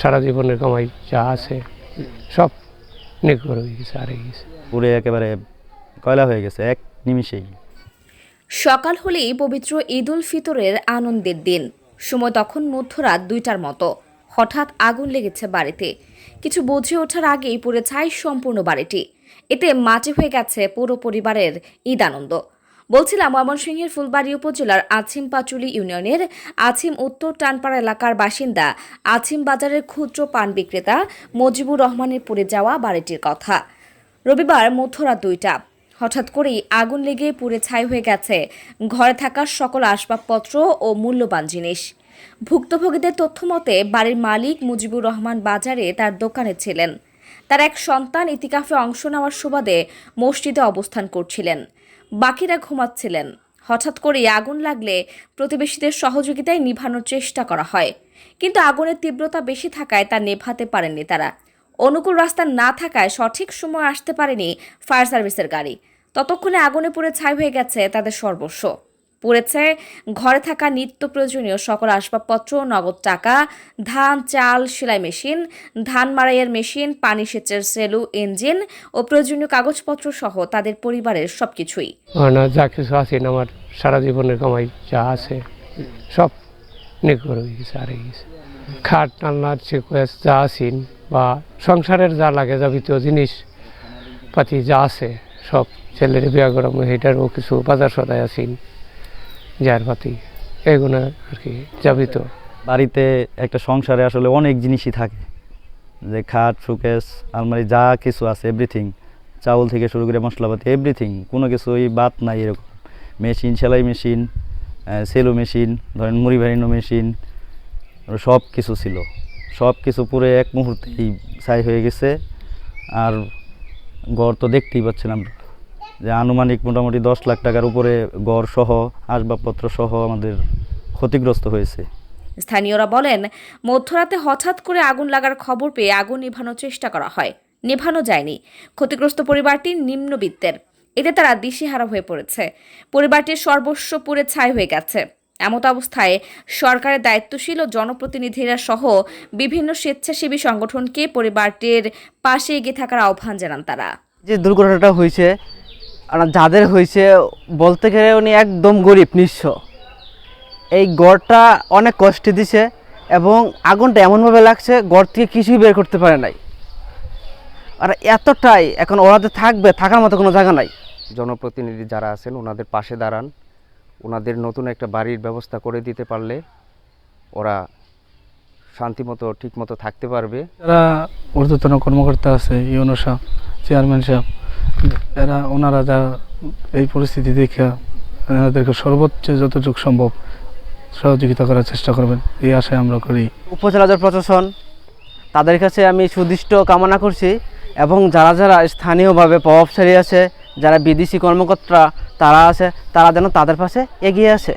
সারা জীবনের কামাই যা আছে সব নির্ভর হয়ে গেছে হারে গেছে। পুরে একেবারে কয়লা হয়ে গেছে এক নিমিষেই। সকাল হলেই পবিত্র ঈদ উল ফিতরের আনন্দের দিন। সময় তখন মধ্যরাত দুইটার মতো। হঠাৎ আগুন লেগেছে বাড়িতে। কিছু বুঝে ওঠার আগেই পুড়ে ছাই সম্পূর্ণ বাড়িটি। এতে মাটি হয়ে গেছে পুরো পরিবারের ঈদ আনন্দ। বলছিলাম, ময়মনসিংহের ফুলবাড়ি উপজেলার আছিম পাচুলি ইউনিয়নের আছিম উত্তর টানপাড়া এলাকার বাসিন্দা আছিম বাজারের ক্ষুদ্র পান বিক্রেতা মজিবুর রহমানের পুড়ে যাওয়া বাড়িটির কথা। রবিবার মধ্যরাত দুইটা। হঠাৎ করেই আগুন লেগে পুড়ে ছাই হয়ে গেছে ঘরে থাকা সকল আসবাবপত্র ও মূল্যবান জিনিস। ভুক্তভোগীদের তথ্য মতে, বাড়ির মালিক মুজিবুর রহমান বাজারে তার দোকানে ছিলেন। তার এক সন্তান ইতিকাফে অংশ নেওয়ার সুবাদে মসজিদে অবস্থান করছিলেন। বাকিরা ঘুমাচ্ছিলেন। হঠাৎ করেই আগুন লাগলে প্রতিবেশীদের সহযোগিতায় নিভানোর চেষ্টা করা হয়। কিন্তু আগুনের তীব্রতা বেশি থাকায় তা নেভাতে পারেননি তারা। অনুকূল রাস্তা না থাকায় সঠিক সময় আসতে পারেনি ফায়ার সার্ভিসের গাড়ি। ততক্ষণে আগুনে পুড়ে ছাই হয়ে গেছে তাদের সর্বস্ব। পুড়েছে। ঘরে থাকা নিত্য প্রয়োজনীয় সকল আসবাবপত্র, নগদ টাকা, ধান, চাল, সেলাই মেশিন, ধান মাড়াইয়ের মেশিন, পানি সেচের সেলু, ইঞ্জিন ও প্রয়োজনীয় কাগজপত্র সহ তাদের পরিবারের সবকিছুই। যা কিছু আছে আমার সারা জীবনের কামাই যা আছে, সব খাট আলনার চেকুয়েস যা আছেন বা সংসারের যা লাগে, যাবতীয় জিনিস পাতি যা আছে, সব ছেলের বিয়া করাম এটারও কিছু বাজার সদায় আছেন যার পাতি এগুলো আর কি যাবতীয় বাড়িতে একটা সংসারে আসলে অনেক জিনিসই থাকে। যে খাট, শোকেস, আলমারি, যা কিছু আছে এভরিথিং চাউল থেকে শুরু করে মশলাপাতি এভরিথিং কোনো কিছুই বাদ নাই এরকম। মেশিন, সেলাই মেশিন সেলো মেশিন, ধরেন মুড়ি ভারিনো মেশিন, সব কিছু ছিল। সব কিছু পুরো এক মুহূর্তেই ছাই হয়ে গেছে। আর ঘর তো দেখতেই পাচ্ছেন আমরা। যে আনুমানিক মোটামুটি দশ লাখ টাকার উপরে গড় সহ আসবাবপত্র সহ আমাদের ক্ষতিগ্রস্ত হয়েছে। স্থানীয়রা বলেন মধ্যরাতে হঠাৎ করে আগুন লাগার খবর পেয়ে আগুন নেভানোর চেষ্টা করা হয়। নেভানো যায়নি। ক্ষতিগ্রস্ত পরিবারটি নিম্নবিত্তের। এতে তারা দিশেহারা হয়ে পড়েছে। পরিবারটির সর্বস্ব পুড়ে ছাই হয়ে গেছে। এমত অবস্থায় সরকারের দায়িত্বশীল ও জনপ্রতিনিধিরা সহ বিভিন্ন স্বেচ্ছাসেবী সংগঠনকে পরিবারটির পাশে এগিয়ে থাকার আহ্বান জানান তারা। যে দুর্ঘটনাটা হয়েছে আর যাদের হয়েছে বলতে গেলে উনি একদম গরিব নিঃস্ব। এই গড়টা অনেক কষ্টে দিছে এবং আগুনটা এমনভাবে লাগছে গড় থেকে কিছুই বের করতে পারে নাই। আর এতটাই এখন ওরাতে থাকবে থাকার মতো কোনো জায়গা নাই। জনপ্রতিনিধি যারা আছেন ওনাদের পাশে দাঁড়ান। ওনাদের নতুন একটা বাড়ির ব্যবস্থা করে দিতে পারলে ওরা শান্তিমতো ঠিকমতো থাকতে পারবে। যারা ঊর্ধ্বতন কর্মকর্তা আছে ইউনো সাহেব চেয়ারম্যান সাহেব এরা, ওনারা যা এই পরিস্থিতি দেখে এনাদেরকে সর্বোচ্চ যতটুকু সম্ভব সহযোগিতা করার চেষ্টা করবেন। এই আশায় আমরা করি। উপজেলা জেলা প্রশাসন, তাদের কাছে আমি সুদৃষ্ট কামনা করছি এবং যারা যারা স্থানীয়ভাবে প্রভাবশালী আছে, যারা বিদেশি কর্মকর্তা তারা আছে, তারা যেন তাদের পাশে এগিয়ে আসে।